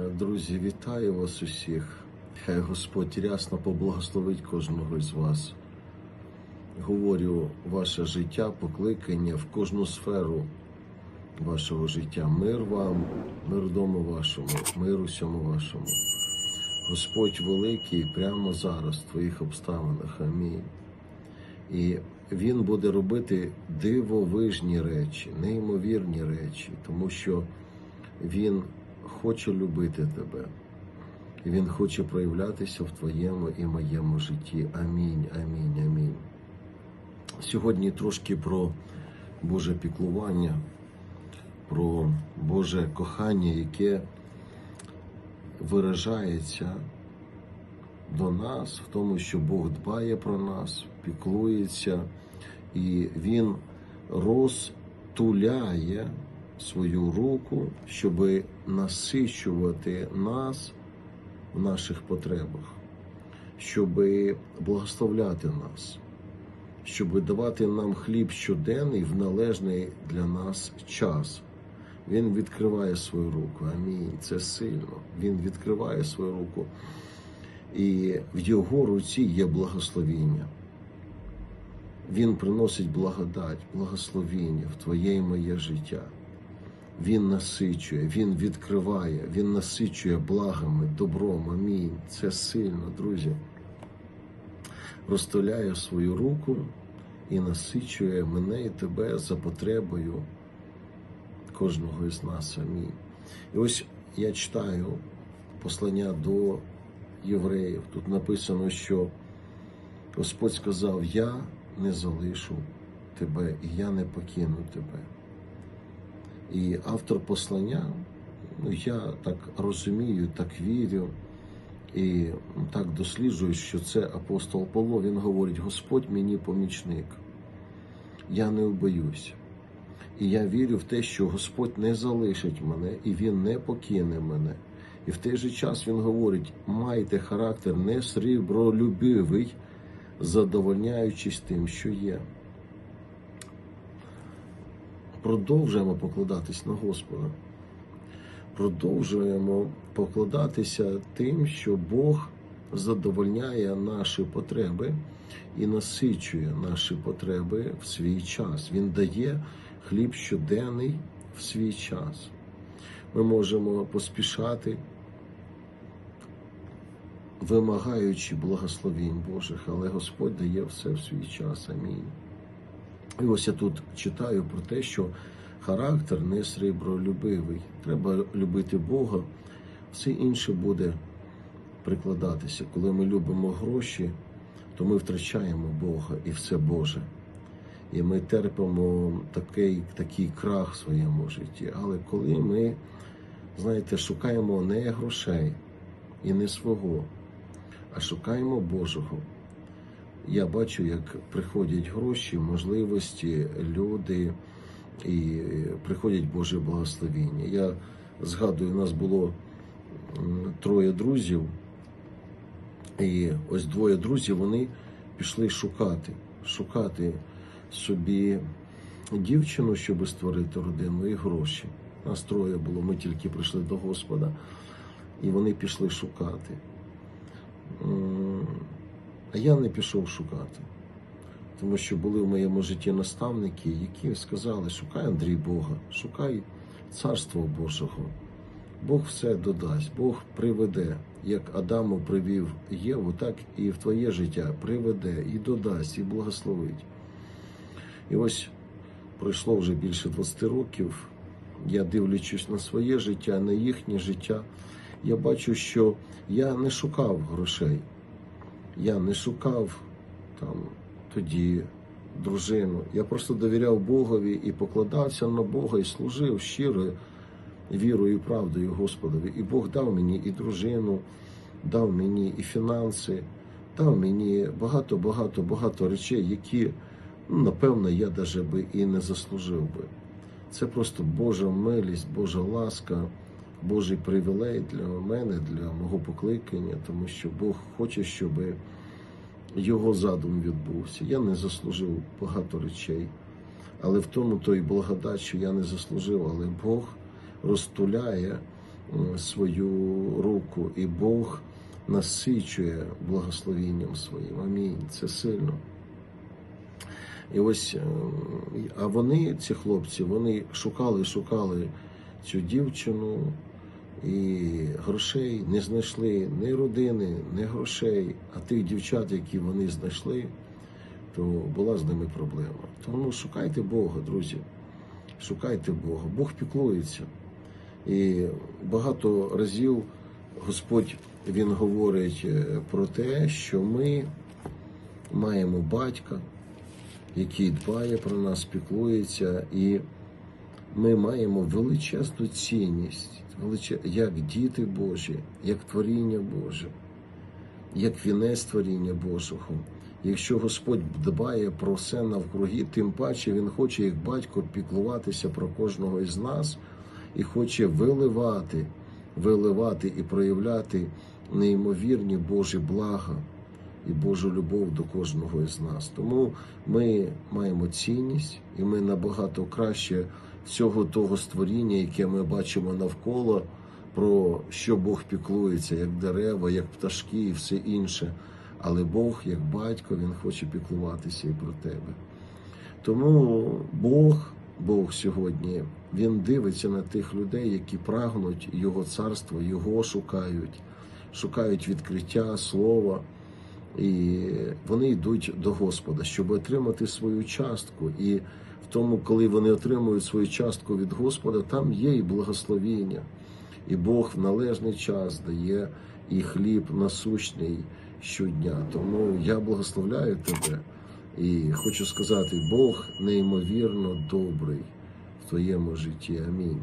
Е, Друзі, вітаю вас усіх. Хай Господь рясно поблагословить кожного з вас. Говорю, ваше життя, покликання в кожну сферу вашого життя. Мир вам, мир дому вашому, мир усьому вашому. Господь великий прямо зараз в твоїх обставинах. Амінь. І Він буде робити дивовижні речі, неймовірні речі, тому що Він хоче любити тебе. І Він хоче проявлятися в твоєму і моєму житті. Амінь, амінь, амінь. Сьогодні трошки про Боже піклування, про Боже кохання, яке виражається до нас в тому, що Бог дбає про нас, піклується, і Він розтуляє свою руку, щоб насичувати нас в наших потребах, щоб благословляти нас, щоб давати нам хліб щоденний в належний для нас час. Він відкриває свою руку. Амінь. Це сильно. Він відкриває свою руку. І в його руці є благословіння. Він приносить благодать, благословіння в твоє і моє життя. Він насичує, він відкриває, він насичує благами, добром. Амінь. Це сильно, друзі. Розтуляє свою руку і насичує мене і тебе за потребою кожного із нас. Амінь. І ось я читаю послання до євреїв. Тут написано, що Господь сказав: Я не залишу тебе, і я не покину тебе. І автор послання, ну я так розумію, так вірю і так досліджую, що це апостол Павло, він говорить: Господь мені помічник, я не боюсь. І я вірю в те, що Господь не залишить мене і Він не покине мене. І в той же час Він говорить: майте характер не срібролюбивий, задовольняючись тим, що є. Продовжуємо покладатись на Господа. Продовжуємо покладатися тим, що Бог задовольняє наші потреби і насичує наші потреби в свій час. Він дає хліб щоденний в свій час. Ми можемо поспішати, вимагаючи благословінь Божих, але Господь дає все в свій час. Амінь. І ось я тут читаю про те, що характер не срібролюбивий. Треба любити Бога, все інше буде прикладатися. Коли ми любимо гроші, то ми втрачаємо Бога і все Боже. І ми терпимо такий, такий крах в своєму житті. Але коли ми, знаєте, шукаємо не грошей і не свого, а шукаємо Божого. Я бачу, як приходять гроші, можливості, люди і приходять Боже благословіння. Я згадую, у нас було троє друзів, і ось двоє друзів вони пішли шукати, шукати собі дівчину, щоб створити родину, і гроші. Нас троє було, ми тільки прийшли до Господа, і вони пішли шукати. А я не пішов шукати, тому що були в моєму житті наставники, які сказали: шукай Андрій Бога, шукай Царство Божого. Бог все додасть, Бог приведе, як Адаму привів Єву, так і в твоє життя приведе, і додасть, і благословить. І ось пройшло вже більше 20 років. Я дивлячись на своє життя, на їхнє життя. Я бачу, що я не шукав грошей. Я не шукав там тоді дружину. Я просто довіряв Богові і покладався на Бога і служив щирою вірою і правдою Господові. І Бог дав мені і дружину, дав мені і фінанси, дав мені багато, багато, багато речей, які, ну, напевно, я навіть би і не заслужив би. Це просто Божа милість, Божа ласка, Божий привілей для мене, для мого покликання, тому що Бог хоче, щоб його задум відбувся. Я не заслужив багато речей, але в тому то і благодать, що я не заслужив, але Бог розтуляє свою руку, і Бог насичує благословінням своїм. Амінь. Це сильно. І ось, е, а вони, ці хлопці, вони шукали, шукали цю дівчину, і грошей не знайшли ні родини, ні грошей, а тих дівчат, які вони знайшли, то була з ними проблема. Тому шукайте Бога, друзі. Шукайте Бога. Бог піклується. І багато разів Господь Він говорить е, про те, що ми маємо батька, який дбає про нас, піклується, і ми маємо величезну цінність, як діти Божі, як творіння Боже, як вінець творіння Божого. Якщо Господь дбає про все навкруги, тим паче Він хоче, як батько, піклуватися про кожного із нас і хоче виливати, виливати і проявляти неймовірні Божі блага і Божу любов до кожного із нас. Тому ми маємо цінність, і ми набагато краще всього того створіння, яке ми бачимо навколо, про що Бог піклується, як дерева, як пташки і все інше. Але Бог, як батько, Він хоче піклуватися і про тебе. Тому Бог, Бог сьогодні, Він дивиться на тих людей, які прагнуть Його царства, Його шукають, шукають відкриття слова. І вони йдуть до Господа, щоб отримати свою частку. І тому, коли вони отримують свою частку від Господа, там є і благословіння. І Бог в належний час дає і хліб насущний щодня. Тому я благословляю тебе і хочу сказати, Бог неймовірно добрий в твоєму житті. Амінь.